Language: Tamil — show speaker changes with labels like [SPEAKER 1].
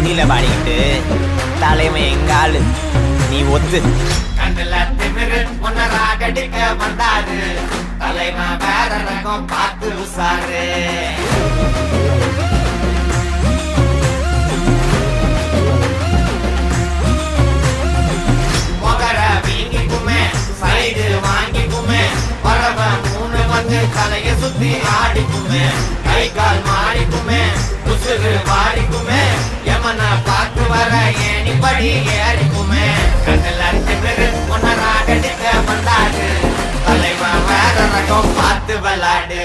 [SPEAKER 1] ஹிந்தியில பாடிக்கிட்டு தலைமை எங்க ஆளு நீ ஒத்து.
[SPEAKER 2] கண்ணுல திமிரு உன்னராகடிக்க வந்தாரு. தலைமை வேற ரகம் பார்த்து உசாரு. தலைய சுத்தி ஆடிக்குமே கை கால் மாறிக்குமே. படி ஏறிக்குமே கண்ணில் கண்ணுல திமிரு உன்னராகடிக்க வந்தாடு தலைவன் வேற ரகம் பார்த்து விளாடு